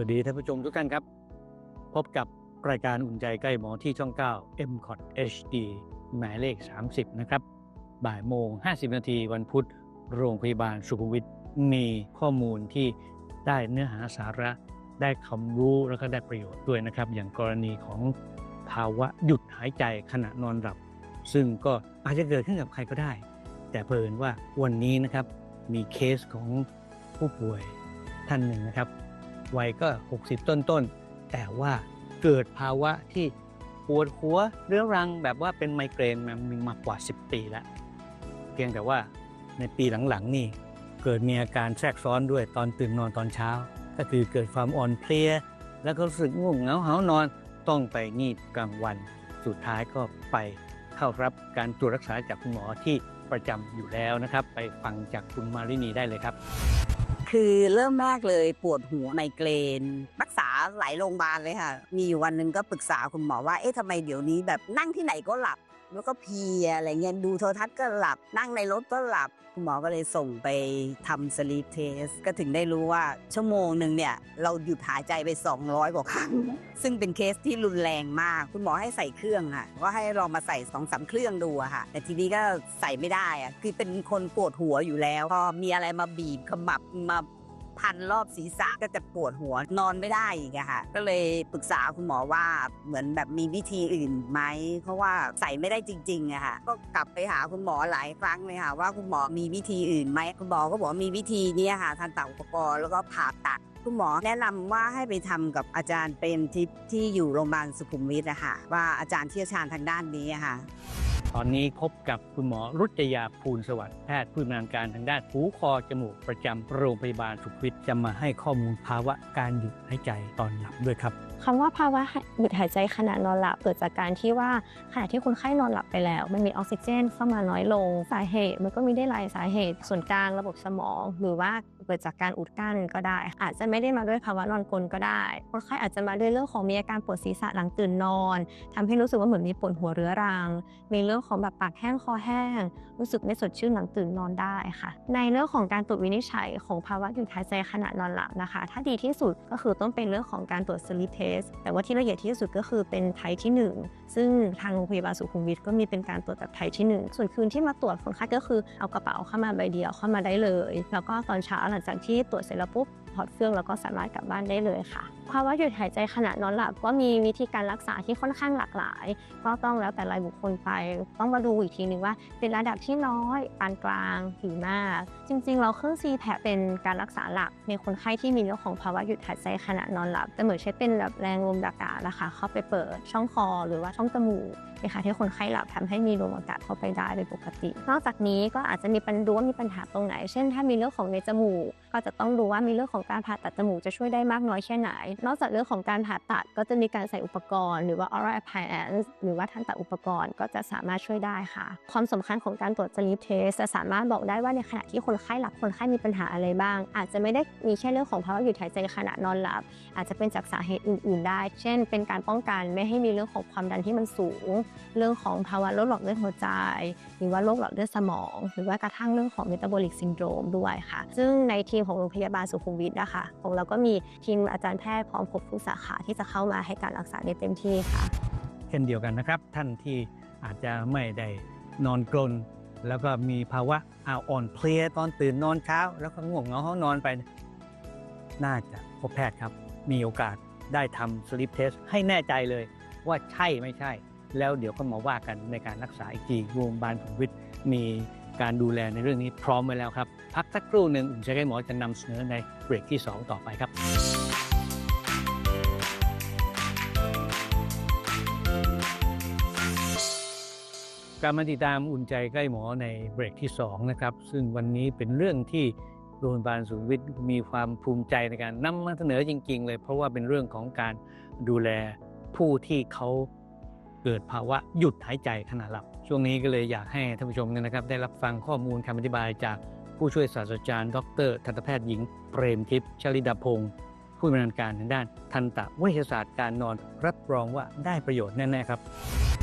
วัสดีท่านผู้ชมทุกท่านครับ พบกับรายการอุ่นใจใกล้หมอที่ช่อง 9 m c o t HD หมายเลข 30 นะครับ บ่ายโมง 50 นาทีวันพุธ โรงพยาบาลสุขุมวิทมีข้อมูลที่ได้เนื้อหาสาระ ได้ความรู้แล้วก็ได้ประโยชน์ด้วยนะครับ อย่างกรณีของภาวะหยุดหายใจขณะนอนหลับ ซึ่งก็อาจจะเกิดขึ้นกับใครก็ได้ แต่เพิ่นว่าวันนี้นะครับมีเคสของผู้ป่วยท่านหนึ่งนะครับ วัยก็ 60 ต้นต้นๆแต่ว่าเกิดภาวะที่ปวดหัวเรื้อรังแบบว่าเป็นไมเกรนมามีมากกว่า 10 ปีแล้ว เพียงแต่ว่าในปีหลังๆนี่เกิดมีอาการแทรกซ้อนด้วยตอนตื่นนอนตอนเช้า ก็คือเกิดความอ่อนเพลีย แล้วก็รู้สึกง่วงเหงาหานอนต้องไปงีดกลางวัน สุดท้ายก็ไปเข้ารับการตรวจรักษาจากคุณหมอที่ประจำอยู่แล้วนะครับ ไปฟังจากคุณมารินีได้เลยครับ คือเริ่มแรกเลยปวดหัวไมเกรน รักษาหลายโรงพยาบาลเลยค่ะ มีอยู่วันหนึ่งก็ปรึกษาคุณหมอว่า เอ๊ะทำไมเดี๋ยวนี้แบบนั่งที่ไหนก็หลับ แล้วก็เพียอะไรเงี้ยดูโทรทัศน์ก็หลับ นั่งในรถก็หลับคุณหมอก็เลยส่งไปทำสลีปเทสก็ถึงได้รู้ว่าชั่วโมงหนึ่งเนี่ย เราหยุดหายใจไป 200 กว่าครั้ง ซึ่งเป็นเคสที่รุนแรงมาก คุณหมอให้ใส่เครื่องค่ะก็ให้ลองมาใส่สองสามเครื่องดูอะค่ะ แต่ทีนี้ก็ใส่ไม่ได้อะคือเป็นคนปวดหัวอยู่แล้ว พอมีอะไรมาบีบขมับมา พันรอบศีรษะก็จะปวดหัวนอนไม่ได้อีกอะค่ะ ก็เลยปรึกษาคุณหมอว่าเหมือนแบบมีวิธีอื่นไหม เพราะว่าใส่ไม่ได้จริงๆอะค่ะ ก็กลับไปหาคุณหมอหลายครั้งเลยค่ะว่าคุณหมอมีวิธีอื่นไหม คุณหมอก็บอกมีวิธีนี้ค่ะทันตอุปกรณ์แล้วก็ผ่าตัดคุณหมอแนะนำว่าให้ไปทำกับอาจารย์เปรมทิพย์ที่อยู่โรงพยาบาลสุขุมวิทอะค่ะว่าอาจารย์เชี่ยวชาญทางด้านนี้อะค่ะ ตอนนี้พบกับคุณหมอรุจยาภูลสวัสดิ์แพทย์ผู้ชำนาญการทางด้านหูคอจมูกประจำโรงพยาบาลสุขวิทจะมาให้ข้อมูลภาวะการหยุดหายใจตอนหลับด้วยครับคำว่าภาวะหยุดหายใจขณะนอนหลับเกิดจากการที่ว่าขณะที่คนไข้นอนหลับไปแล้ว มันมีออกซิเจนเข้ามาน้อยลงสาเหตุ มันก็มีได้หลายสาเหตุส่วนกลางระบบสมอง หรือว่า กิดจากการอุดกั้นก็ได้ อาจจะไม่ได้มาด้วยภาวะนอนกลนก็ได้คนไข้อาจจะมาด้วยเรื่องของมีอาการปวดศีรษะหลังตื่นนอนทำให้รู้สึกว่าเหมือนมีปวดหัวเรื้อรัง มีเรื่องของแบบปากแห้งคอแห้ง รู้สึกไม่สดชื่นหลังตื่นนอนได้ค่ะ ในเรื่องของการตรวจวินิจฉัยของภาวะหยุดหายใจขณะนอนหลับนะคะ ถ้าดีที่สุดก็คือต้องเป็นเรื่องของการตรวจ sleep test แต่ว่าที่ละเอียดที่สุดก็คือเป็นไทที่ 1 ซึ่งทางโรงพยาบาลสุขุมวิทก็มีเป็นการตรวจแบบไทที่ 1 ส่วนคืนที่มาตรวจคนไข้ก็คือเอากระเป๋าเข้ามาใบเดียวเข้ามาได้เลย แล้วก็ตอนเช้าหลังสังชีพตรวจเสร็จแล้วปุ๊บถอดเครื่องแล้วก็สามารถกลับบ้านได้เลยค่ะภาวะหยุดหายใจขณะนอนหลับก็มีวิธีการรักษาที่ค่อนข้างหลากหลาย ก็ต้องแล้วแต่รายบุคคลไป ต้องมาดูอีกทีนึงว่า เป็นระดับที่น้อยปานกลางหรือมาก จริงๆ เราเครื่อง CPAP เป็นการรักษาหลัก ในคนไข้ที่มีเรื่องของภาวะหยุดหายใจขณะนอนหลับ แต่เหมือนใช้เป็นแบบแรงลมอากาศนะคะเข้าไปเปิดช่องคอหรือว่าช่องจมูกนะคะที่คนไข้หลับทำให้มีลมอากาศเข้าไปได้โดยปกติ นอกจากนี้ก็อาจจะมีปัญดูว่ามีปัญหาตรงไหน เช่น ถ้ามีเรื่องของในจมูก ก็จะต้องดูว่ามีเรื่องของการผ่าตัดจมูกจะช่วยได้มากน้อยแค่ไหน นอกจากเรื่องของการผ่าตัดก็จะมีการใส่อุปกรณ์ หรือว่า oral appliance หรือว่าทันตอุปกรณ์ก็จะสามารถช่วยได้ค่ะ ความสำคัญของการตรวจ sleep test จะสามารถบอกได้ว่าในขณะที่คนไข้หลับคนไข้มีปัญหาอะไรบ้าง อาจจะไม่ได้มีแค่เรื่องของภาวะหยุดหายใจขณะนอนหลับ อาจจะเป็นจากสาเหตุอื่น ๆ ได้ เช่น เป็นการป้องกันไม่ให้มีเรื่องของความดันที่มันสูง เรื่องของภาวะโรคหลอดเลือดหัวใจ หรือว่าโรคหลอดเลือดสมอง หรือว่ากระทั่งเรื่องของ metabolic syndrome ด้วยค่ะ ซึ่งในทีมของโรงพยาบาลสุขุมวิทนะคะของเราก็มีทีมอาจารย์แพทย์พร้อมครบทุกสาขาที่จะเข้ามาให้การรักษาได้เต็มที่ค่ะ เช่นเดียวกันนะครับ ท่านที่อาจจะไม่ได้นอนกรนแล้วก็มีภาวะอาอ่อนเพลียตอนตื่นนอนเช้า แล้วก็ง่วงเหงาห้องนอนไป น่าจะพบแพทย์ครับ มีโอกาสได้ทำสลิปเทสให้แน่ใจเลยว่าใช่ไม่ใช่ แล้วเดี๋ยวก็มาว่ากันในการรักษาอีกทีโรงพยาบาลสุขุมวิทมี การดูแลในเรื่องนี้พร้อมไว้แล้วครับ พักสักครู่หนึ่งอุ่นใจให้หมอจะนำเสนอในเบรกที่ 2 ต่อไปครับการมาติดตามอุ่นใจใกล้หมอในเบรกที่ 2 นะครับ ซึ่งวันนี้เป็นเรื่องที่โรงพยาบาลสุขุมวิทย์มีความภูมิใจในการนำมาเสนอจริง ๆ เลย เพราะว่าเป็นเรื่องของการดูแลผู้ที่เขา เกิดภาวะหยุดหายใจขณะหลับ ช่วงนี้ก็เลยอยากให้ท่านผู้ชมเนี่ยนะครับ ได้รับฟังข้อมูลคำอธิบายจากผู้ช่วยศาสตราจารย์ ดรทันตแพทย์หญิงเปรมทิพย์ชลิดาพงศ์ ผู้บริหารการทางด้านทันตเวชศาสตร์การนอนรับรองว่าได้ประโยชน์แน่ๆครับ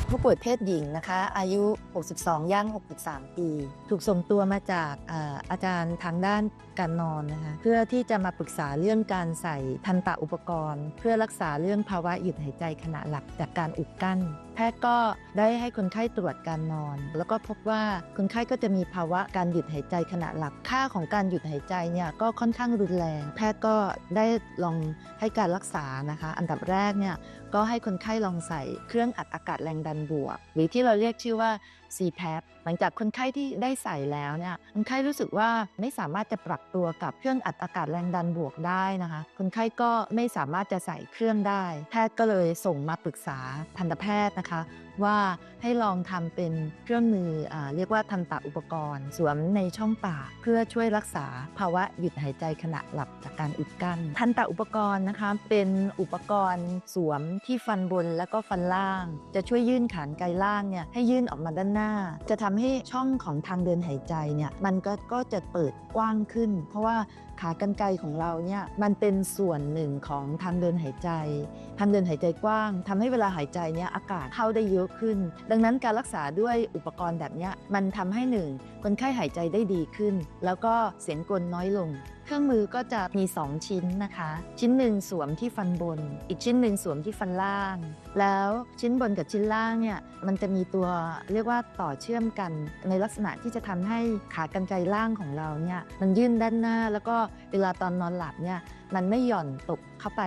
ผู้ป่วยเพศหญิงนะคะ อายุ 62 ย่าง 63 ปี ถูกส่งตัวมาจากเอ่ออาจารย์ทางด้านการนอนนะคะ เพื่อที่จะมาปรึกษาเรื่องการใส่ทันตะอุปกรณ์ เพื่อรักษาเรื่องภาวะหยุดหายใจขณะหลับจากการอุดกั้น แพทย์ก็ได้ให้คนไข้ตรวจการนอน แล้วก็พบว่าคนไข้ก็จะมีภาวะการหยุดหายใจขณะหลับ ค่าของการหยุดหายใจเนี่ยก็ค่อนข้างรุนแรง แพทย์ก็ได้ลองให้การรักษานะคะ อันดับแรกเนี่ยก็ให้คนไข้ลองใส่เครื่องอัดอากาศแรงดันบวก หรือที่เราเรียกชื่อว่า CPAP หลังจากคนไข้ที่ได้ใส่แล้วเนี่ยคนไข้รู้สึกว่าไม่สามารถจะปรับตัวกับเครื่องอัดอากาศแรงดันบวกได้นะคะ คนไข้ก็ไม่สามารถจะใส่เครื่องได้ แพทย์ก็เลยส่งมาปรึกษาทันตแพทย์นะคะ ว่าให้ลองทำเป็นเครื่องมืออาเรียกว่าทันตอุปกรณ์ สวมในช่องปาก เพื่อช่วยรักษาภาวะหยุดหายใจขณะหลับจากการอุดกั้นทันตอุปกรณ์นะคะเป็นอุปกรณ์สวมที่ฟันบนและก็ฟันล่าง จะช่วยยื่นขานไกลล่างเนี่ยให้ยื่นออกมาด้านหน้า จะทำให้ช่องของทางเดินหายใจเนี่ยมันก็ก็จะเปิดกว้างขึ้น เพราะว่า ขากรรไกรของเราเนี่ยมันเป็นส่วนหนึ่งของทางเดินหายใจ ทางเดินหายใจกว้างทำให้เวลาหายใจเนี่ยอากาศเข้าได้เยอะขึ้น ดังนั้นการรักษาด้วยอุปกรณ์แบบเนี้ยมันทำให้หนึ่งคนไข้หายใจได้ดีขึ้น แล้วก็เสียงกลน้อยลง เครื่องมือก็จะมี 2 ชิ้นนะคะ ชิ้นหนึ่งสวมที่ฟันบน อีกชิ้นหนึ่งสวมที่ฟันล่าง แล้วชิ้นบนกับชิ้นล่างเนี่ยมันจะมีตัวเรียกว่าต่อเชื่อมกัน ในลักษณะที่จะทำให้ขากรรไกรล่างของเราเนี่ยมันยื่นด้านหน้าแล้วก็เวลาตอนนอนหลับเนี่ยมันไม่หย่อนตกเข้าไป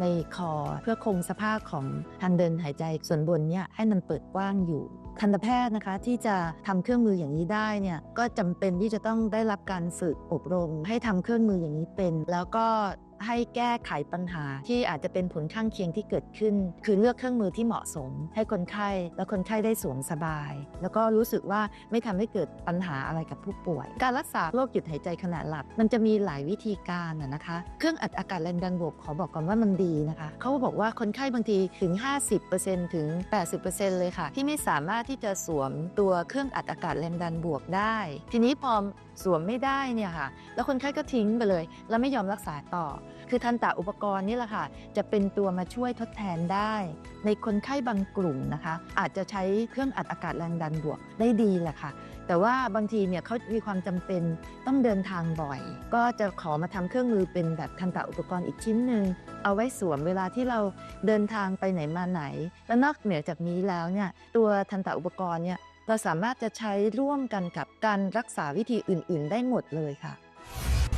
ในคอเพื่อคงสภาพของทางเดินหายใจส่วนบนเนี่ยให้มันเปิดกว้างอยู่ทันตแพทย์นะคะที่จะทำเครื่องมืออย่างนี้ได้เนี่ยก็จำเป็นที่จะต้องได้รับการฝึกอบรม ให้ทำเครื่องมืออย่างนี้เป็น แล้วก็ ให้แก้ไขปัญหาที่อาจจะเป็นผลข้างเคียงที่เกิดขึ้น คือเลือกเครื่องมือที่เหมาะสม ให้คนไข้แล้วคนไข้ได้สวมสบาย แล้วก็รู้สึกว่าไม่ทำให้เกิดปัญหาอะไรกับผู้ป่วย การรักษาโรคหยุดหายใจขณะหลับ มันจะมีหลายวิธีการนะนะคะ เครื่องอัดอากาศแรงดันบวกขอบอกก่อนว่ามันดีนะคะเขาบอกว่าคนไข้บางทีถึง 50%ถึง 80%เลยค่ะ ที่ไม่สามารถที่จะสวมตัวเครื่องอัดอากาศแรงดันบวกได้ ทีนี้พอสวมไม่ได้เนี่ยค่ะ แล้วคนไข้ก็ทิ้งไปเลย แล้วไม่ยอมรักษาต่อคือทันตะอุปกรณ์นี่แหละค่ะ จะเป็นตัวมาช่วยทดแทนได้ ในคนไข้บางกลุ่มนะคะ อาจจะใช้เครื่องอัดอากาศแรงดันบวกได้ดีแหละค่ะ แต่ว่าบางทีเนี่ยเขามีความจำเป็นต้องเดินทางบ่อย ก็จะขอมาทำเครื่องมือเป็นแบบทันตะอุปกรณ์อีกชิ้นหนึ่งเอาไว้สวมเวลาที่เราเดินทางไปไหนมาไหน และนอกเหนือจากนี้แล้วเนี่ยตัวทันตะอุปกรณ์เนี่ยเราสามารถจะใช้ร่วมกันกับการรักษาวิธีอื่น ๆ ได้หมดเลยค่ะ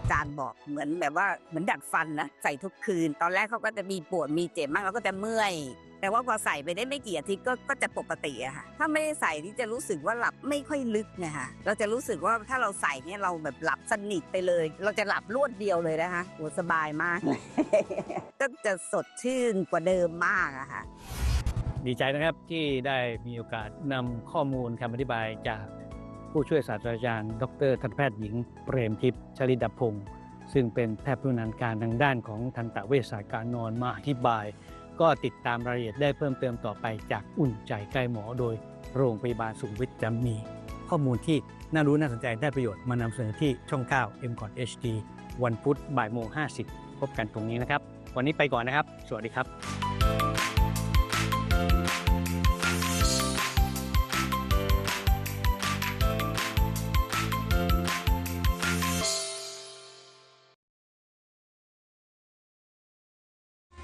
อาจารย์บอกเหมือนแบบว่าเหมือนดัดฟันนะใส่ทุกคืน ตอนแรกเขาก็จะมีปวดมีเจ็บมากแล้วก็จะเมื่อย แต่ว่าพอใส่ไปได้ไม่กี่อาทิตย์ก็ก็จะปกติอะค่ะถ้าไม่ได้ใส่ที่จะรู้สึกว่าหลับไม่ค่อยลึกไงค่ะเราจะรู้สึกว่าถ้าเราใส่เนี่ยเราแบบหลับสนิทไปเลย เราจะหลับรวดเดียวเลยนะคะโหสบายมากเลยก็จะสดชื่นกว่าเดิมมากอะค่ะดีใจนะครับที่ได้มีโอกาสนำข้อมูลคำอธิบายจาก ผู้ช่วยศาสตราจารย์ ดรทันแพทย์หญิง เปรมทิพย์ชลิดาพงศ์ซึ่งเป็นแพทย์ผู้ชำนการทางด้านของทันตเวชศาสตร์การนอนมาอธิบาย ก็ติดตามรายละเอียดได้เพิ่มเติมต่อไปจากอุ่นใจใกล้หมอโดยโรงพยาบาลสุขวิทจะมี ข้อมูลที่น่ารู้น่าสนใจได้ประโยชน์มานำเสนอที่ช่อง 9 m c o t HD วันพุธบ่ายโมง50 พบกันตรงนี้นะครับ วันนี้ไปก่อนนะครับ สวัสดีครับ